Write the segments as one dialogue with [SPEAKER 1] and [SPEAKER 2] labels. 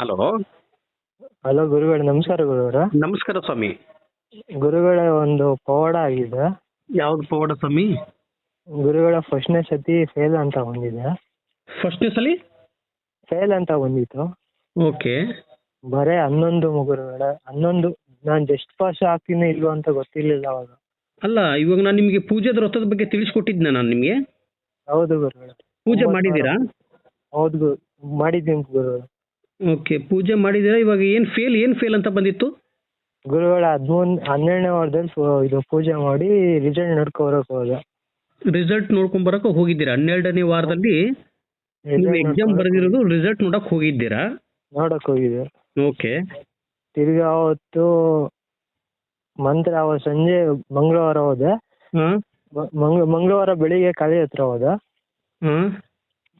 [SPEAKER 1] Hello.
[SPEAKER 2] Hello ಗುರುಗಳ ನಮಸ್ಕಾರ ಗುರುಗಳೇ.
[SPEAKER 1] ನಮಸ್ಕಾರ ಸ್ವಾಮಿ.
[SPEAKER 2] ಗುರುಗಳ ಒಂದು ಪವಾಡ ಆಗಿದೆ.
[SPEAKER 1] ಯಾವ್ದು ಪವಾಡ ಸ್ವಾಮಿ?
[SPEAKER 2] ಗುರುಗಳ ಫಸ್ಟ್ನೇ ಸತಿ ಫೇಲ್ ಅಂತ ಬಂದಿದೆ.
[SPEAKER 1] ಫಸ್ಟ್ ಸಲಿ?
[SPEAKER 2] ಫೇಲ್ ಅಂತ ಬಂದಿತ್ತು.
[SPEAKER 1] ಓಕೆ.
[SPEAKER 2] ಬರೇ ಹನ್ನೊಂದು ಗುರುಗಳ ಹನ್ನೊಂದು. ನಾನು ಜಸ್ಟ್ ಪಾಸ್ ಆಗ್ತೀನಿ ಇಲ್ವೋ ಅಂತ ಗೊತ್ತಿರ್ಲಿಲ್ಲ ಅವಾಗ.
[SPEAKER 1] ಅಲ್ಲ ಇವಾಗ ನಾನು ನಿಮಗೆ ಪೂಜೆದ ವ್ರತದ ಬಗ್ಗೆ ತಿಳಿಸ್ಕೊಟ್ಟಿದ್ನ ನಾನು ನಿಮಗೆ?
[SPEAKER 2] ಹೌದು ಗುರುಗಳ.
[SPEAKER 1] ಪೂಜೆ ಮಾಡಿದ್ದೀರಾ?
[SPEAKER 2] ಹೌದು ಗುರು ಮಾಡಿದ್ದೀನಿ ಗುರುಗಳೇ.
[SPEAKER 1] ಓಕೆ ಪೂಜೆ ಮಾಡಿದ್ದೀರಾ? ಇವಾಗ ಏನು ಫೇಲ್ ಏನು ಫೇಲ್ ಅಂತ ಬಂದಿತ್ತು?
[SPEAKER 2] ಗುರುವಾರ ಹದಿಮೂರು ಹನ್ನೆರಡನೇ ವಾರದಲ್ಲಿ ಇದು ಪೂಜೆ ಮಾಡಿ ರಿಸಲ್ಟ್ ನೋಡ್ಕೊಬರಕ್ ಹೋದೆ.
[SPEAKER 1] ರಿಸಲ್ಟ್ ನೋಡ್ಕೊಂಡ್ ಬರಕ್ಕೆ ಹೋಗಿದ್ದೀರಾ? ಹನ್ನೆರಡನೇ ವಾರದಲ್ಲಿ ನೀವು
[SPEAKER 2] Result
[SPEAKER 1] ಎಕ್ಸಾಮ್ ಬರೆದಿರೋದು ರಿಸಲ್ಟ್ ನೋಡಕ್ ಹೋಗಿದ್ದೀರಾ?
[SPEAKER 2] ನೋಡಕ್ ಹೋಗಿದ್ದೆ.
[SPEAKER 1] ಓಕೆ.
[SPEAKER 2] ತಿರ್ಗಿ ಅವತ್ತು ಮಂತ್ರ ಅವತ್ತು ಸಂಜೆ ಮಂಗಳವಾರ ಹೋದೆ.
[SPEAKER 1] ಹಾಂ.
[SPEAKER 2] ಮಂಗ್ ಮಂಗಳವಾರ ಬೆಳಿಗ್ಗೆ ಕಾಲೇಜ್ ಹತ್ರ ಹೋದೆ.
[SPEAKER 1] ಹಾಂ.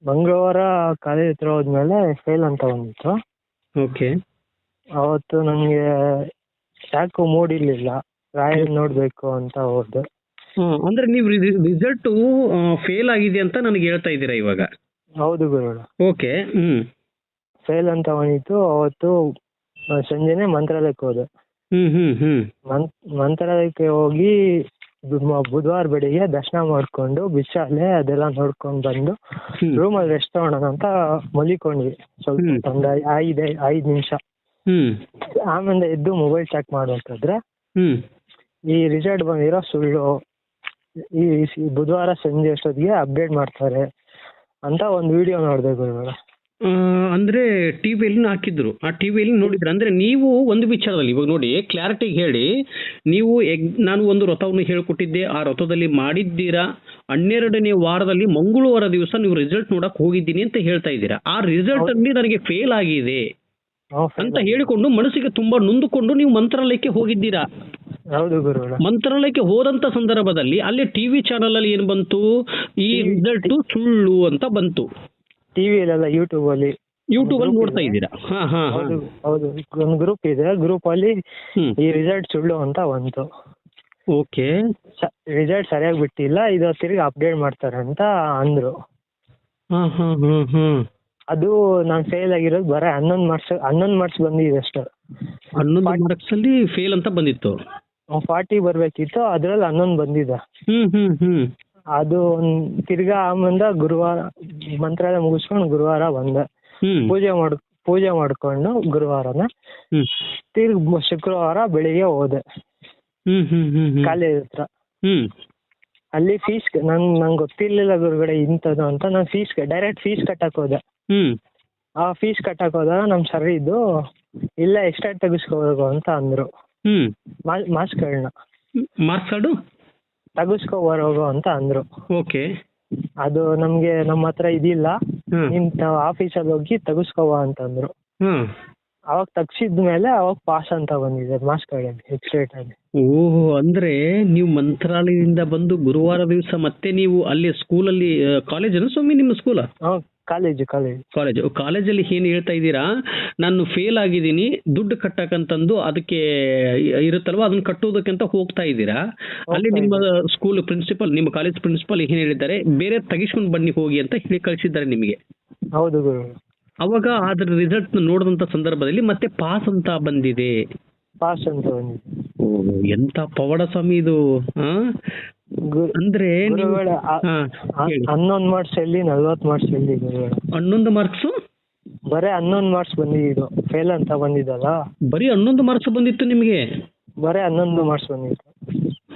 [SPEAKER 2] ಮಂಗಳವಾರ ಕಾಲೇಜ್ ಹತ್ರ ಹೋದ್ಮೇಲೆ ಫೇಲ್ ಅಂತ ಬಂದಿತ್ತು
[SPEAKER 1] ಓಕೆ
[SPEAKER 2] ಅವತ್ತು ನನಗೆ ಯಾಕೋ ಮೂಡ್ ಇರ್ಲಿಲ್ಲ ರಾಯಲ್ ನೋಡ್ಬೇಕು ಅಂತ ಹೋದೆ.
[SPEAKER 1] ಅಂದ್ರೆ ನೀವು ರಿಸಲ್ಟ್ ಫೇಲ್ ಆಗಿದೆ ಅಂತ ನನಗೆ ಹೇಳ್ತಾ ಇದ್ದೀರಾ ಇವಾಗ?
[SPEAKER 2] ಹೌದು ಗುರುಗಳು.
[SPEAKER 1] ಓಕೆ ಹ್ಮ್.
[SPEAKER 2] ಫೇಲ್ ಅಂತ ಬಂದಿತ್ತು. ಅವತ್ತು ಸಂಜೆನೆ ಮಂತ್ರಾಲಯಕ್ಕೆ ಹೋದೆ.
[SPEAKER 1] ಹ್ಮ್ ಹ್ಮ್ ಹ್ಮ್.
[SPEAKER 2] ಮಂತ್ ಮಂತ್ರಾಲಯಕ್ಕೆ ಹೋಗಿ ಬುಧವಾರ ಬೆಳಿಗ್ಗೆ ದರ್ಶನ ಮಾಡ್ಕೊಂಡು ಬಿಸಾಲೆ ಅದೆಲ್ಲ ನೋಡ್ಕೊಂಡು ಬಂದು
[SPEAKER 1] ರೂಮ್
[SPEAKER 2] ರೂಮಲ್ಲಿ ರೆಸ್ಟ್ ತಗೊಳೋಣ ಅಂತ ಮಲಿಕೊಂಡ್ವಿ ಸ್ವಲ್ಪ. ಒಂದು ಐದು ಐದ್ ನಿಮಿಷ. ಆಮೇಲೆ ಎದ್ದು ಮೊಬೈಲ್ ಚೆಕ್
[SPEAKER 1] ಮಾಡುವಂತಂದ್ರೆ
[SPEAKER 2] ಈ ರಿಸಲ್ಟ್ ಬಂದಿರೋ ಸುಳ್ಳು. ಈ ಬುಧವಾರ ಸಂಜೆ ಅಷ್ಟೊತ್ತಿಗೆ ಅಪ್ಡೇಟ್ ಮಾಡ್ತಾರೆ ಅಂತ ಒಂದು ವಿಡಿಯೋ ನೋಡಿದೆ ಗುರುಗಳ.
[SPEAKER 1] ಅಂದ್ರೆ ಟಿವಿಯಲ್ಲಿ ಹಾಕಿದ್ರು. ಆ ಟಿವಿಯಲ್ಲಿ ನೋಡಿದ್ರೆ. ಅಂದ್ರೆ ನೀವು ಒಂದು ವಿಚಾರದಲ್ಲಿ ಇವಾಗ ನೋಡಿ ಕ್ಲಾರಿಟಿಗೆ ಹೇಳಿ ನೀವು ಎಗ್ ನಾನು ಒಂದು ವ್ರತವನ್ನು ಹೇಳ್ಕೊಟ್ಟಿದ್ದೆ ಆ ರಥದಲ್ಲಿ ಮಾಡಿದ್ದೀರಾ? ಹನ್ನೆರಡನೇ ವಾರದಲ್ಲಿ ಮಂಗಳವಾರ ದಿವಸ ನೀವು ರಿಸಲ್ಟ್ ನೋಡಕ್ ಹೋಗಿದ್ದೀನಿ ಅಂತ ಹೇಳ್ತಾ ಇದ್ದೀರಾ? ಆ ರಿಸಲ್ಟ್ ಅಲ್ಲಿ ನನಗೆ ಫೇಲ್ ಆಗಿದೆ. ಅಂತ ಹೇಳಿಕೊಂಡು ಮನಸ್ಸಿಗೆ ತುಂಬಾ ನೊಂದುಕೊಂಡು ನೀವು ಮಂತ್ರಾಲಯಕ್ಕೆ ಹೋಗಿದ್ದೀರಾ? ಮಂತ್ರಾಲಯಕ್ಕೆ ಹೋದಂತ ಸಂದರ್ಭದಲ್ಲಿ ಅಲ್ಲಿ ಟಿವಿ ಚಾನೆಲ್ ಅಲ್ಲಿ ಏನ್ ಬಂತು? ಈ ರಿಸಲ್ಟ್ ಸುಳ್ಳು ಅಂತ ಬಂತು.
[SPEAKER 2] ಟಿವಿಯಲ್ಲೆಲ್ಲ ಯೂಟ್ಯೂಬ್ ಅಲ್ಲಿ
[SPEAKER 1] ಯೂಟ್ಯೂಬ್ ಅಲ್ಲಿ ನೋಡ್ತಾ
[SPEAKER 2] ಇದೆ.
[SPEAKER 1] ಇದ್ದೀರಾ? ಹಾ ಹಾ
[SPEAKER 2] ಹೌದು ಹೌದು. ಒಂದು ಗ್ರೂಪ್ ಇದೆ. ಗ್ರೂಪ್ ಅಲ್ಲಿ
[SPEAKER 1] ಹ್ಮ್.
[SPEAKER 2] ಈ ರಿಸಲ್ಟ್ ಸುಳ್ಳು ಅಂತ ಬಂತು
[SPEAKER 1] ಓಕೆ.
[SPEAKER 2] ರಿಸಲ್ಟ್ ಸರಿಯಾಗಿ ಬಿಟ್ಟಿಲ್ಲ. ಇದು ತಿರ್ಗಿ ಅಪ್ಡೇಟ್ ಮಾಡ್ತಾರೆ ಅಂತ ಅಂದ್ರು.
[SPEAKER 1] ಹಾ ಹಾ ಹಾ ಹಾ.
[SPEAKER 2] ಅದು ನಾನು ಫೇಲ್ ಆಗಿರೋದು ಬರೀ ಹನ್ನೊಂದು ಮಾರ್ಕ್ಸ್ ಹನ್ನೊಂದು ಮಾರ್ಕ್ಸ್ ಬಂದಿದೆ ಅಷ್ಟೇ.
[SPEAKER 1] ಹನ್ನೊಂದು ಮಾರ್ಕ್ಸ್ ಅಲ್ಲಿ ಫೇಲ್ ಅಂತ ಬಂದಿತ್ತು.
[SPEAKER 2] ಫಾರ್ಟಿ ಬರ್ಬೇಕಿತ್ತು. ಅದ್ರಲ್ಲಿ ಹನ್ನೊಂದು ಬಂದಿದೆ.
[SPEAKER 1] ಹ್ಮ್ ಹ್ಮ್ ಹ್ಮ್.
[SPEAKER 2] ಅದು ಒಂದ್ ತಿರ್ಗಾ ಮಂದ ಗುರುವಾರ ಮಂತ್ರಾಲಯ ಮುಗಿಸ್ಕೊಂಡು ಗುರುವಾರ ಬಂದೆ. ಪೂಜೆ ಮಾಡ್ ಪೂಜೆ ಮಾಡ್ಕೊಂಡು ಗುರುವಾರನ ತಿರ್ಗ ಶುಕ್ರವಾರ ಬೆಳಿಗ್ಗೆ ಹೋದೆ. ಕಾಲೇಜ್ ಹತ್ರ ಅಲ್ಲಿ ಫೀಸ್ ನಂಗ್ ನಂಗೆ ಗೊತ್ತಿರ್ಲಿಲ್ಲ ಗುರುಗಡೆ ಇಂಥದ್ದು ಅಂತ. ನಾನು ಫೀಸ್ ಡೈರೆಕ್ಟ್ ಫೀಸ್ ಕಟ್ಟಕ್ ಹೋದೆ. ಆ ಫೀಸ್ ಕಟ್ಟಕ್ ಹೋದಾಗ ನಮ್ ಸರ್ ಇದ್ದು ಇಲ್ಲ ಎಕ್ಸ್ಟ್ರಾ ತೆಗಿಸ್ಕೋಬೇಕು ಅಂತ ಅಂದ್ರು.
[SPEAKER 1] ಹ್ಮ್.
[SPEAKER 2] ಮಾಸ್ಕ್ಗಳನ್ನ
[SPEAKER 1] ಮಾರ್ಕ್ಸ್ ಕಾರ್ಡು?
[SPEAKER 2] ತೆಗಿಸ್ಕೊ ಬರೋಗು ಅಂತ ಅಂದ್ರು.
[SPEAKER 1] ಓಕೆ.
[SPEAKER 2] ಅದು ನಮ್ಗೆ ನಮ್ಮ ಹತ್ರ ಇದಿಲ್ಲ.
[SPEAKER 1] ಹ್ಮ್.
[SPEAKER 2] ನಿಮ್ ಆಫೀಸಲ್ಲಿ ಹೋಗಿ ತೆಗಿಸ್ಕೋವ ಅಂತಂದ್ರು.
[SPEAKER 1] ಹ್ಮ್.
[SPEAKER 2] ಅವಾಗ ತೆಗ್ಸಿದ್ಮೇಲೆ ಅವಾಗ ಪಾಸ್ ಅಂತ ಬಂದಿದೆ ಮಾರ್ಕ್ಸ್ ಕಾರ್ಡಲ್ಲಿ ಎಕ್ಸ್ಟ್ರೇಟ್ ಅಲ್ಲಿ
[SPEAKER 1] ಓಹೋ ಅಂದ್ರೆ ನೀವು ಮಂತ್ರಾಲಯದಿಂದ ಬಂದು ಗುರುವಾರ ದಿವಸ ಮತ್ತೆ ನೀವು ಅಲ್ಲಿ ಸ್ಕೂಲಲ್ಲಿ ಕಾಲೇಜ್ ಸ್ವಾಮಿ ನಿಮ್ಮ school
[SPEAKER 2] hmm college college
[SPEAKER 1] college ಕಾಲೇಜಲ್ಲಿ ಏನು ಹೇಳ್ತಾ ಇದ್ದೀರಾ? ನಾನು ಫೇಲ್ ಆಗಿದ್ದೀನಿ ದುಡ್ಡು ಕಟ್ಟಕ್ಕಂತಂದು ಅದಕ್ಕೆ ಇರುತ್ತಲ್ವಾ? ಅದನ್ನ ಅಂತ ಹೋಗ್ತಾ ಇದ್ದೀರಾ? ಅಲ್ಲಿ ನಿಮ್ಮ ಸ್ಕೂಲ್ ಪ್ರಿನ್ಸಿಪಲ್ ನಿಮ್ಮ ಕಾಲೇಜ್ ಪ್ರಿನ್ಸಿಪಲ್ ಏನು ಹೇಳಿದ್ದಾರೆ? ಬೇರೆ ತೆಗಿಸ್ಕೊಂಡು ಬನ್ನಿ ಹೋಗಿ ಅಂತ ಹೇಳಿ ಕಳಿಸಿದ್ದಾರೆ ನಿಮಗೆ.
[SPEAKER 2] ಹೌದು ಗುರು.
[SPEAKER 1] ಅವಾಗ ಅದ್ರ ರಿಸಲ್ಟ್ ನೋಡಿದಂತ ಸಂದರ್ಭದಲ್ಲಿ ಮತ್ತೆ ಪಾಸ್ ಅಂತ ಬಂದಿದೆ.
[SPEAKER 2] ಪಾಸ್ ಅಂತ ಬಂದಿದೆ.
[SPEAKER 1] ಎಂತ ಪವಾಡ ಸ್ವಾಮಿ ಇದು ಅಂದ್ರೆ
[SPEAKER 2] ಗುರುಗಳ. ಹನ್ನೊಂದು ಮಾರ್ಕ್ಸ್ ಎಲ್ಲಿ ನಲ್ವತ್ತು ಮಾರ್ಕ್ಸ್ ಎಲ್ಲಿ ಗುರುಗಳ?
[SPEAKER 1] ಹನ್ನೊಂದು ಮಾರ್ಕ್ಸ್
[SPEAKER 2] ಬರೀ ಹನ್ನೊಂದು ಮಾರ್ಕ್ಸ್ ಬಂದಿದ್ದು ಫೇಲ್ ಅಂತ ಬಂದಿದ್ದಲ್ಲ?
[SPEAKER 1] ಬರೀ ಹನ್ನೊಂದು ಮಾರ್ಕ್ಸ್ ಬಂದಿತ್ತು ನಿಮಗೆ?
[SPEAKER 2] ಬರೀ ಹನ್ನೊಂದು ಮಾರ್ಕ್ಸ್ ಬಂದಿತ್ತು.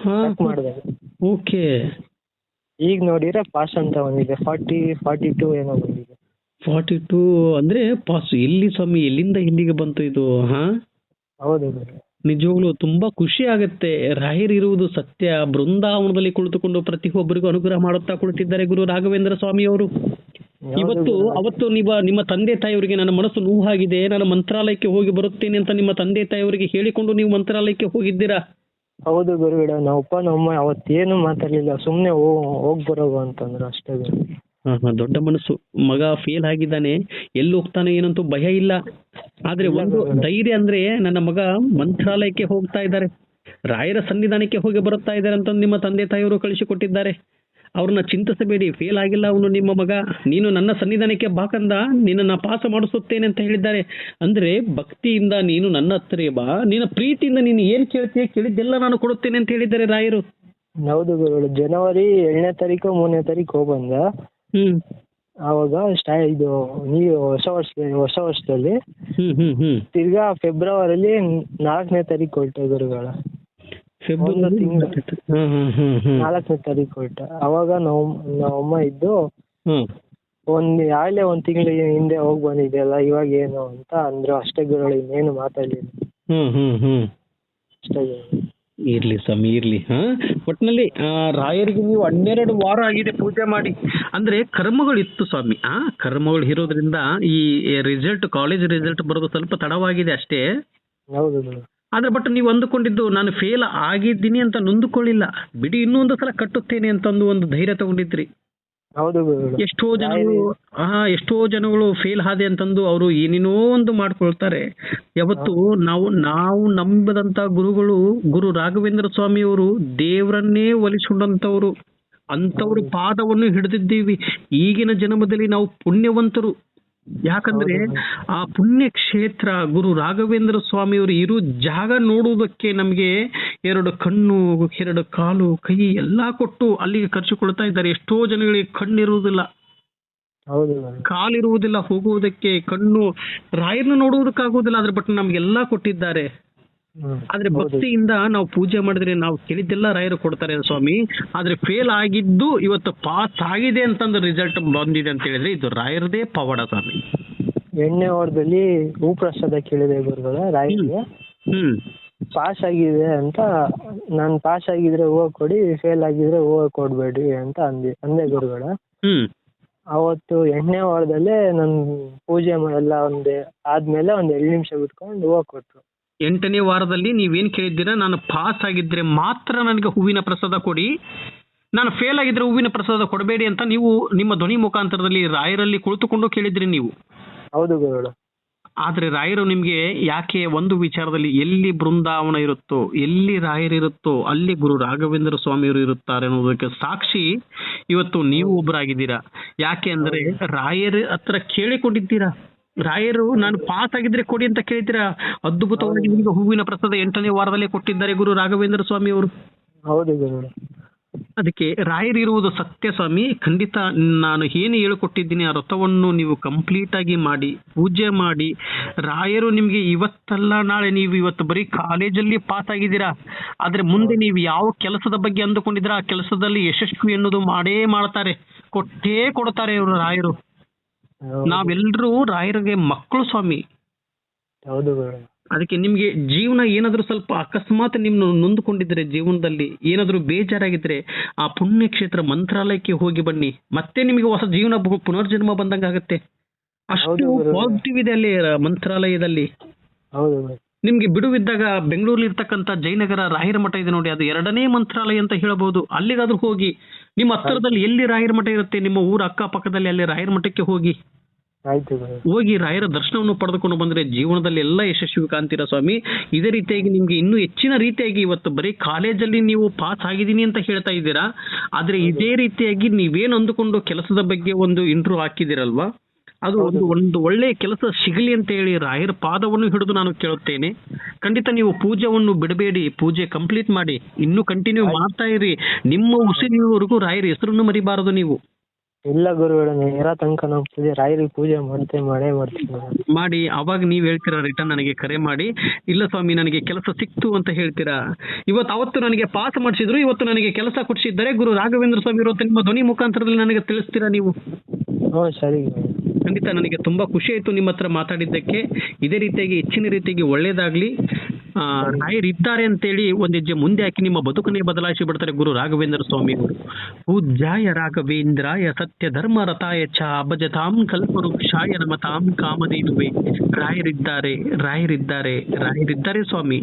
[SPEAKER 2] ಚೆಕ್ ಮಾಡಿದೆ.
[SPEAKER 1] ಓಕೆ.
[SPEAKER 2] ಈಗ ನೋಡಿದ್ರೆ ಪಾಸ್ ಅಂತ ಬಂದಿದೆ. ಫಾರ್ಟಿ ಫಾರ್ಟಿ ಟೂ ಏನೋ ಬಂದಿದೆ.
[SPEAKER 1] ಫಾರ್ಟಿ ಟೂ ಅಂದ್ರೆ ಪಾಸ್ ಎಲ್ಲಿ ಸ್ವಾಮಿ? ಎಲ್ಲಿಂದ ಇಲ್ಲಿಗೆ ಬಂತು ಇದು ಹಾ?
[SPEAKER 2] ಹೌದು ಗುರು
[SPEAKER 1] ನಿಜವಾಗ್ಲೂ ತುಂಬಾ ಖುಷಿ ಆಗುತ್ತೆ. ಆಗತ್ತೆ ರಾಯರಿರುವುದು ಸತ್ಯ. ಬೃಂದಾವನದಲ್ಲಿ ಕುಳಿತುಕೊಂಡು ಪ್ರತಿಯೊಬ್ಬರಿಗೂ ಅನುಗ್ರಹ ಮಾಡುತ್ತಾ ಕುಳಿತಿದ್ದಾರೆ ಗುರು ರಾಘವೇಂದ್ರ ಸ್ವಾಮಿ ಅವರು. ಇವತ್ತು ಅವತ್ತು ನಿಮ್ಮ ನಿಮ್ಮ ತಂದೆ ತಾಯಿಯವರಿಗೆ ನನ್ನ ಮನಸ್ಸು ನೋವಾಗಿದೆ. ನಾನು ಮಂತ್ರಾಲಯಕ್ಕೆ ಹೋಗಿ ಬರುತ್ತೇನೆ ಅಂತ ನಿಮ್ಮ ತಂದೆ ತಾಯಿಯವರಿಗೆ ಹೇಳಿಕೊಂಡು ನೀವು ಮಂತ್ರಾಲಯಕ್ಕೆ ಹೋಗಿದ್ದೀರಾ?
[SPEAKER 2] ಹೌದು ಗುರುಗಳ ನಮ್ಮಪ್ಪ ನಮ್ಮ ಅವತ್ತೇನು ಮಾತಾಡ್ಲಿಲ್ಲ. ಸುಮ್ನೆ ಹೋಗ್ ಬರೋದು ಅಂತಂದ್ರೆ ಅಷ್ಟೇ
[SPEAKER 1] ದೊಡ್ಡ ಮನಸ್ಸು. ಮಗ ಫೇಲ್ ಆಗಿದ್ದಾನೆ ಎಲ್ಲಿ ಹೋಗ್ತಾನೆ ಏನಂತೂ ಭಯ ಇಲ್ಲ. ಆದ್ರೆ ಒಂದು. ಧೈರ್ಯ ಅಂದ್ರೆ ನನ್ನ ಮಗ ಮಂತ್ರಾಲಯಕ್ಕೆ ಹೋಗ್ತಾ ಇದ್ದಾರೆ. ರಾಯರ ಸನ್ನಿಧಾನಕ್ಕೆ ಹೋಗಿ ಬರುತ್ತಾ ಇದ್ದಾರೆ ಅಂತ ನಿಮ್ಮ ತಂದೆ ತಾಯಿಯವರು ಕಳಿಸಿಕೊಟ್ಟಿದ್ದಾರೆ. ಅವ್ರನ್ನ ಚಿಂತಿಸಬೇಡಿ ಫೇಲ್ ಆಗಿಲ್ಲ ಅವನು ನಿಮ್ಮ ಮಗ. ನೀನು ನನ್ನ ಸನ್ನಿಧಾನಕ್ಕೆ ಬಾಕಂದ ನಿನ್ನನ್ನು ಪಾಸ ಮಾಡಿಸುತ್ತೇನೆ ಅಂತ ಹೇಳಿದ್ದಾರೆ. ಅಂದ್ರೆ ಭಕ್ತಿಯಿಂದ ನೀನು ನನ್ನ ಹತ್ರ ಬಾ ನಿನ್ನ ಪ್ರೀತಿಯಿಂದ ನೀನು ಏನ್ ಕೇಳ್ತೀಯ ಕೇಳಿದ್ದೆಲ್ಲ ನಾನು ಕೊಡುತ್ತೇನೆ ಅಂತ ಹೇಳಿದ್ದಾರೆ ರಾಯರು.
[SPEAKER 2] ಹೌದು ಗುರುಗಳು ಜನವರಿ ಎರಡನೇ ತಾರೀಕು ಮೂರನೇ ತಾರೀಕು ಹೋಗಿ ಬಂದ.
[SPEAKER 1] ಹ್ಮ್.
[SPEAKER 2] ಆವಾಗ ಸ್ಟಾ ಇದು ನೀವು ಹೊಸ ವರ್ಷ ಹೊಸ ವರ್ಷದಲ್ಲಿ
[SPEAKER 1] ಹ್ಮ್ ಹ್ಮ್ ಹ್ಮ್.
[SPEAKER 2] ತಿರ್ಗಾ ಫೆಬ್ರವರಿಲಿ ನಾಲ್ಕನೇ ತಾರೀಕು ಹೊರಟೆ ಗುರುಗಳ.
[SPEAKER 1] ಫೆಬ್ರವರಿ
[SPEAKER 2] ತಿಂಗಳು.
[SPEAKER 1] ಹ್ಮ್ ಹ್ಮ್ ಹ್ಮ್ ಹ್ಮ್.
[SPEAKER 2] ನಾಲ್ಕನೇ ತಾರೀಕು ಹೊರಟ. ಅವಾಗ ನಾವು ನಮ್ಮಮ್ಮ ಇದ್ದು
[SPEAKER 1] ಹ್ಮ್.
[SPEAKER 2] ಒಂದ್ ಆಗ್ಲೇ ಒಂದ್ ತಿಂಗಳು ಹಿಂದೆ ಹೋಗ್ ಬಂದಿದ್ಯಲ್ಲ ಇವಾಗ ಏನು ಅಂತ ಅಂದ್ರು. ಅಷ್ಟೇ ಗುರುಗಳು ಇನ್ನೇನು ಮಾತಾಡ್ಲಿಲ್ಲ.
[SPEAKER 1] ಹ್ಮ್ ಹ್ಮ್ ಹ್ಮ್.
[SPEAKER 2] ಅಷ್ಟೇ ಗುರುಗಳು.
[SPEAKER 1] ಇರ್ಲಿ ಸ್ವಾಮಿ ಇರ್ಲಿ. ಹಾ? ಒಟ್ನಲ್ಲಿ ಆ, ರಾಯರಿಗೆ ನೀವು ಹನ್ನೆರಡು ವಾರ ಆಗಿದೆ ಪೂಜೆ ಮಾಡಿ. ಅಂದ್ರೆ ಕರ್ಮಗಳಿತ್ತು ಸ್ವಾಮಿ. ಆ ಕರ್ಮಗಳು ಇರೋದ್ರಿಂದ ಈ ರಿಸಲ್ಟ್ ಕಾಲೇಜ್ ರಿಸಲ್ಟ್ ಬರೋದು ಸ್ವಲ್ಪ ತಡವಾಗಿದೆ ಅಷ್ಟೇ.
[SPEAKER 2] ಹೌದು
[SPEAKER 1] ಆದ್ರೆ ಬಟ್ ನೀವು ಅಂದುಕೊಂಡಿದ್ದು ನಾನು ಫೇಲ್ ಆಗಿದ್ದೀನಿ ಅಂತ ನೊಂದುಕೊಳ್ಳಿಲ್ಲ. ಬಿಡಿ ಇನ್ನೊಂದು ಸಲ ಕಟ್ಟುತ್ತೇನೆ ಅಂತಂದು ಒಂದು ಧೈರ್ಯ ತಗೊಂಡಿದ್ರಿ.
[SPEAKER 2] ಹೌದು
[SPEAKER 1] ಎಷ್ಟೋ ಜನಗಳು ಹಾ ಎಷ್ಟೋ ಜನಗಳು ಫೇಲ್ ಆದೆ ಅಂತಂದು ಅವರು ಏನೇನೋ ಒಂದು ಮಾಡ್ಕೊಳ್ತಾರೆ. ಯಾವತ್ತು ನಾವು ನಾವು ನಂಬದಂತ ಗುರುಗಳು ಗುರು ರಾಘವೇಂದ್ರ ಸ್ವಾಮಿಯವರು ದೇವರನ್ನೇ ಒಲಿಸಿಕೊಂಡಂತವ್ರು ಅಂತವರ ಪಾದವನ್ನು ಹಿಡಿದಿದ್ದೀವಿ. ಈಗಿನ ಜನ್ಮದಲ್ಲಿ ನಾವು ಪುಣ್ಯವಂತರು. ಯಾಕಂದ್ರೆ ಆ ಪುಣ್ಯ ಕ್ಷೇತ್ರ ಗುರು ರಾಘವೇಂದ್ರ ಸ್ವಾಮಿಯವರು ಇರೋ ಜಾಗ ನೋಡುವುದಕ್ಕೆ ನಮಗೆ ಎರಡು ಕಣ್ಣು ಎರಡು ಕಾಲು ಕೈ ಎಲ್ಲಾ ಕೊಟ್ಟು ಅಲ್ಲಿಗೆ ಖರ್ಚು ಕೊಡ್ತಾ ಇದ್ದಾರೆ. ಎಷ್ಟೋ ಜನಗಳಿಗೆ ಕಣ್ಣಿರುವುದಿಲ್ಲ. ಕಾಲಿರುವುದಿಲ್ಲ ಹೋಗುವುದಕ್ಕೆ ಕಣ್ಣು ರಾಯರನ್ನು ನೋಡುವುದಕ್ಕಾಗುವುದಿಲ್ಲ ಆದ್ರೆ ಬಟ್ ನಮ್ಗೆಲ್ಲಾ ಕೊಟ್ಟಿದ್ದಾರೆ. ಆದ್ರೆ ಭಕ್ತಿಯಿಂದ ನಾವು ಪೂಜೆ ಮಾಡಿದ್ರೆ ನಾವು ಕೇಳಿದ್ದೆಲ್ಲ ರಾಯರು ಕೊಡ್ತಾರೆ ಸ್ವಾಮಿ. ಆದ್ರೆ ಫೇಲ್ ಆಗಿದ್ದು ಇವತ್ತು ಪಾಸ್ ಆಗಿದೆ ಅಂತಂದ್ರೆ ರಿಸಲ್ಟ್ ಬಂದಿದೆ ಅಂತ ಹೇಳಿದ್ರೆ ಇದು ರಾಯರದೇ ಪವಾಡ ಸ್ವಾಮಿ.
[SPEAKER 2] ಎಣ್ಣೆ ವಾರದಲ್ಲಿ ಹೂ ಪ್ರಸಾದ ಕೇಳಿದೆ ಗುರುಗಳ ರಾಯರಿಗೆ.
[SPEAKER 1] ಹ್ಮ್.
[SPEAKER 2] ಪಾಸ್ ಆಗಿದೆ ಅಂತ ನಾನು ಪಾಸ್ ಆಗಿದ್ರೆ ಹೂವ ಕೊಡಿ ಫೇಲ್ ಆಗಿದ್ರೆ ಹೂವ ಕೊಡ್ಬೇಡಿ ಅಂತ ಅಂದೆ ಅಂದೆ ಗುರುಗಳ.
[SPEAKER 1] ಹ್ಮ್.
[SPEAKER 2] ಅವತ್ತು ಎಂಟನೇ ವಾರದಲ್ಲೇ ನನ್ ಪೂಜೆ ಮ- ಎಲ್ಲ ಒಂದೇ ಆದ್ಮೇಲೆ ಒಂದ್ ಎರಡು ನಿಮಿಷ ಬಿಟ್ಕೊಂಡು ಹೂವ ಕೊಟ್ರು.
[SPEAKER 1] ಎಂಟನೇ ವಾರದಲ್ಲಿ ನೀವೇನ್ ಕೇಳಿದ್ದೀರಾ? ನಾನು ಪಾಸ್ ಆಗಿದ್ರೆ ಮಾತ್ರ ನನಗೆ ಹೂವಿನ ಪ್ರಸಾದ ಕೊಡಿ ನಾನು ಫೇಲ್ ಆಗಿದ್ರೆ ಹೂವಿನ ಪ್ರಸಾದ ಕೊಡಬೇಡಿ ಅಂತ ನೀವು ನಿಮ್ಮ ಧ್ವನಿ ಮುಖಾಂತರದಲ್ಲಿ ರಾಯರಲ್ಲಿ ಕುಳಿತುಕೊಂಡು ಕೇಳಿದ್ರಿ ನೀವು.
[SPEAKER 2] ಹೌದು ಗುರುಗಳು.
[SPEAKER 1] ಆದ್ರೆ ರಾಯರು ನಿಮ್ಗೆ ಯಾಕೆ ಒಂದು ವಿಚಾರದಲ್ಲಿ ಎಲ್ಲಿ ಬೃಂದಾವನ ಇರುತ್ತೋ ಎಲ್ಲಿ ರಾಯರಿರುತ್ತೋ ಅಲ್ಲಿ ಗುರು ರಾಘವೇಂದ್ರ ಸ್ವಾಮಿಯವರು ಇರುತ್ತಾರೆ ಅನ್ನೋದಕ್ಕೆ ಸಾಕ್ಷಿ ಇವತ್ತು ನೀವು ಒಬ್ಬರಾಗಿದ್ದೀರಾ ಯಾಕೆ ಅಂದ್ರೆ ರಾಯರ ಹತ್ರ ಕೇಳಿಕೊಂಡಿದ್ದೀರಾ? ರಾಯರು ನಾನು ಪಾಸ್ ಆಗಿದ್ರೆ ಕೊಡಿ ಅಂತ ಕೇಳ್ತೀರಾ? ಅದ್ಭುತವಾಗಿ ನಿಮಗೆ ಹೂವಿನ ಪ್ರಸಾದ ಎಂಟನೇ ವಾರದಲ್ಲೇ ಕೊಟ್ಟಿದ್ದಾರೆ ಗುರು ರಾಘವೇಂದ್ರ ಸ್ವಾಮಿಯವರು.
[SPEAKER 2] ಹೌದು ಗುರುಗಳು.
[SPEAKER 1] ಅದಕ್ಕೆ ರಾಯರಿರುವುದು ಸತ್ಯ ಸ್ವಾಮಿ. ಖಂಡಿತ ನಾನು ಏನು ಹೇಳಿಕೊಟ್ಟಿದ್ದೀನಿ ಆ ವ್ರತವನ್ನು ನೀವು ಕಂಪ್ಲೀಟ್ ಆಗಿ ಮಾಡಿ ಪೂಜೆ ಮಾಡಿ. ರಾಯರು ನಿಮಗೆ ಇವತ್ತಲ್ಲ ನಾಳೆ ನೀವು ಇವತ್ತು ಬರೀ ಕಾಲೇಜಲ್ಲಿ ಪಾಸ್ ಆಗಿದ್ದೀರಾ? ಆದ್ರೆ ಮುಂದೆ ನೀವು ಯಾವ ಕೆಲಸದ ಬಗ್ಗೆ ಅಂದುಕೊಂಡಿದ್ದೀರಾ? ಆ ಕೆಲಸದಲ್ಲಿ ಯಶಸ್ವಿ ಅನ್ನೋದು ಮಾಡೇ ಮಾಡ್ತಾರೆ. ಕೊಟ್ಟೇ ಕೊಡ್ತಾರೆ ಇವರು ರಾಯರು. ನಾವೆಲ್ಲರೂ ರಾಯರಿಗೆ ಮಕ್ಕಳು ಸ್ವಾಮಿ.
[SPEAKER 2] ಹೌದು
[SPEAKER 1] ಅದಕ್ಕೆ ನಿಮ್ಗೆ ಜೀವನ ಏನಾದರೂ ಸ್ವಲ್ಪ ಅಕಸ್ಮಾತ್ ನಿಮ್ನ ನೊಂದುಕೊಂಡಿದ್ರೆ ಜೀವನದಲ್ಲಿ ಏನಾದರೂ ಬೇಜಾರಾಗಿದ್ರೆ ಆ ಪುಣ್ಯ ಕ್ಷೇತ್ರ ಮಂತ್ರಾಲಯಕ್ಕೆ ಹೋಗಿ ಬನ್ನಿ. ಮತ್ತೆ ನಿಮಗೆ ಹೊಸ ಜೀವನ ಪುನರ್ಜನ್ಮ ಬಂದಂಗ ಆಗುತ್ತೆ. ಅಷ್ಟು. ಪಾಸಿಟಿವ್ ಇದೆ ಅಲ್ಲಿ ಮಂತ್ರಾಲಯದಲ್ಲಿ. ನಿಮ್ಗೆ ಬಿಡುವಿದ್ದಾಗ ಬೆಂಗಳೂರಲ್ಲಿ ಇರ್ತಕ್ಕಂಥ ಜಯನಗರ ರಾಯರ ಮಠ ಇದೆ ನೋಡಿ ಅದು ಎರಡನೇ ಮಂತ್ರಾಲಯ ಅಂತ ಹೇಳಬಹುದು ಅಲ್ಲಿಗಾದ್ರೂ ಹೋಗಿ ನಿಮ್ಮ ಹತ್ತಿರದಲ್ಲಿ ಎಲ್ಲಿ ರಾಯರ ಮಠ ಇರುತ್ತೆ ನಿಮ್ಮ ಊರ ಅಕ್ಕಪಕ್ಕದಲ್ಲಿ ಅಲ್ಲಿ ರಾಯರ ಮಠಕ್ಕೆ ಹೋಗಿ. ಹೋಗಿ ರಾಯರ ದರ್ಶನವನ್ನು ಪಡೆದುಕೊಂಡು ಬಂದ್ರೆ ಜೀವನದಲ್ಲಿ ಎಲ್ಲ ಯಶಸ್ವಿ ಕಾಣ್ತೀರಾ ಸ್ವಾಮಿ? ಇದೇ ರೀತಿಯಾಗಿ ನಿಮ್ಗೆ ಇನ್ನೂ ಹೆಚ್ಚಿನ ರೀತಿಯಾಗಿ ಇವತ್ತು ಬರೀ ಕಾಲೇಜಲ್ಲಿ ನೀವು ಪಾಸ್ ಆಗಿದ್ದೀನಿ ಅಂತ ಹೇಳ್ತಾ ಇದ್ದೀರಾ? ಆದ್ರೆ ಇದೇ ರೀತಿಯಾಗಿ ನೀವೇನು ಅಂದುಕೊಂಡು ಕೆಲಸದ ಬಗ್ಗೆ ಒಂದು ಇಂಟ್ರೂ ಹಾಕಿದಿರಲ್ವಾ ಅದು ಒಂದು ಒಂದು ಒಳ್ಳೆ ಕೆಲಸ ಸಿಗಲಿ ಅಂತ ಹೇಳಿ ರಾಯರ ಪಾದವನ್ನು ಹಿಡಿದು ನಾನು ಕೇಳುತ್ತೇನೆ. ಖಂಡಿತ ನೀವು ಪೂಜೆವನ್ನು ಬಿಡಬೇಡಿ ಪೂಜೆ ಕಂಪ್ಲೀಟ್ ಮಾಡಿ. ಇನ್ನೂ ಕಂಟಿನ್ಯೂ ಮಾಡ್ತಾ ಇರಿ. ನಿಮ್ಮ ಉಸಿರಿನವರೆಗೂ ರಾಯರ ಹೆಸರನ್ನು ಮರಿಬಾರದು ನೀವು.
[SPEAKER 2] ಇಲ್ಲ ಗುರುಗಳು ಇರೋ ತನಕ ನಾವು ಪೂಜೆ ರಾಯರಿಗೆ ಪೂಜೆ ಮಾಡ್ತೇ ಮಾಡೇ ಮಾಡ್ತೀವಿ ನಾವು.
[SPEAKER 1] ಮಾಡಿ ಅವಾಗ ನೀವ್ ಹೇಳ್ತೀರಾ ರಿಟರ್ನ್ ನನಗೆ ಕರೆ ಮಾಡಿ ಇಲ್ಲ ಸ್ವಾಮಿ ನನಗೆ ಕೆಲಸ ಸಿಕ್ತು ಅಂತ ಹೇಳ್ತೀರಾ? ಇವತ್ತು ಅವತ್ತು ನನಗೆ ಪಾಸ್ ಮಾಡಿಸಿದ್ರು ಇವತ್ತು ನನಗೆ ಕೆಲಸ ಕೊಡಿಸಿದ್ದಾರೆ. ಗುರು ರಾಘವೇಂದ್ರ ಸ್ವಾಮಿ ಇವತ್ತು ನಿಮ್ಮ ಧ್ವನಿ ಮುಖಾಂತರದಲ್ಲಿ ನನಗೆ ತಿಳಿಸ್ತೀರಾ ನೀವು?
[SPEAKER 2] ಹ್ಞೂ ಸರಿ
[SPEAKER 1] ಖಂಡಿತ ನನಗೆ ತುಂಬಾ ಖುಷಿ ಆಯ್ತು ನಿಮ್ಮ ಹತ್ರ ಮಾತಾಡಿದ್ದಕ್ಕೆ. ಇದೇ ರೀತಿಯಾಗಿ ಹೆಚ್ಚಿನ ರೀತಿಯಾಗಿ ಒಳ್ಳೇದಾಗ್ಲಿ. ರಾಯರಿದ್ದಾರೆ ಅಂತೇಳಿ ಒಂದು ಹೆಜ್ಜೆ ಮುಂದೆ ಹಾಕಿ ನಿಮ್ಮ ಬದುಕನ್ನೇ ಬದಲಾಯಿಸಿ ಬಿಡ್ತಾರೆ ಗುರು ರಾಘವೇಂದ್ರ ಸ್ವಾಮಿ ಅವರು ಪೂಜ್ಯಾಯ ರಾಘವೇಂದ್ರಾಯ ಸತ್ಯ ಧರ್ಮ ರಥಾಯ ಚ ಅಭಜತಾಂ ಕಲ್ಪವೃಕ್ಷಾಯ ನಮತಾಂ ಕಾಮಧೇನುವೆ. ರಾಯರಿದ್ದಾರೆ ರಾಯರಿದ್ದಾರೆ ರಾಯರಿದ್ದಾರೆ ಸ್ವಾಮಿ.